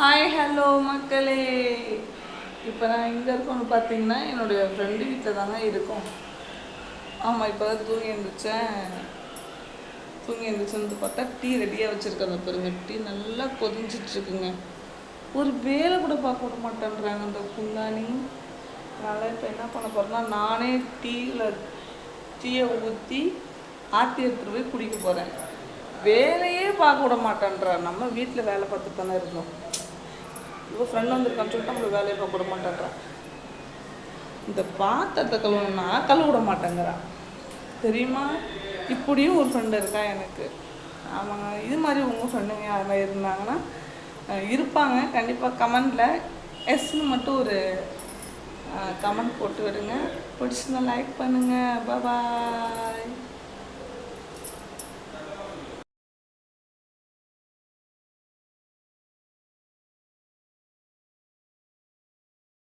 Hi hello மக்களே. இப்போ நான் எங்கே இருக்கோம்னு பார்த்தீங்கன்னா என்னுடைய ஃப்ரெண்டு வீட்டில் தாங்க இருக்கோம். ஆமாம் இப்போ தான் தூங்கி எழுந்திரிச்சேன் தூங்கி எழுந்திரிச்சுன்னு பார்த்தா டீ ரெடியாக வச்சுருக்காங்க பாருங்க. டீ நல்லா கொதிஞ்சிட்ருக்குங்க ஒரு வேலை கூட பார்க்க விட மாட்டேன்றாங்க அந்த குந்தாணி அதனால் இப்போ என்ன பண்ண போகிறேன்னா நானே டீயில் டீயை ஊற்றி ஆற்றி எடுத்துகிட்டு போய் குடிக்க போகிறேன் வேலையே பார்க்க விட மாட்டேன்றா நம்ம வீட்டில் வேலை பார்த்துட்டு தானே இருந்தோம். இப்போ ஃப்ரெண்ட் வந்திருக்கான்னு சொல்லிட்டு நம்மளுக்கு வேலையை பார்க்க விட மாட்டேன்றா இந்த பாத்திரத்தை கழுவணும்னா கழுவிட மாட்டேங்கிறான் தெரியுமா? இப்படியும் ஒரு ஃப்ரெண்டு இருக்கா எனக்கு. ஆமாங்க இது மாதிரி உங்கள் ஃப்ரெண்டுங்க மாதிரி இருந்தாங்கன்னா இருப்பாங்க. கண்டிப்பாக கமெண்டில் எஸ்ன்னு மட்டும் ஒரு கமெண்ட் போட்டு விடுங்க. பிடிச்சிருந்தா லைக் பண்ணுங்கள் பாய்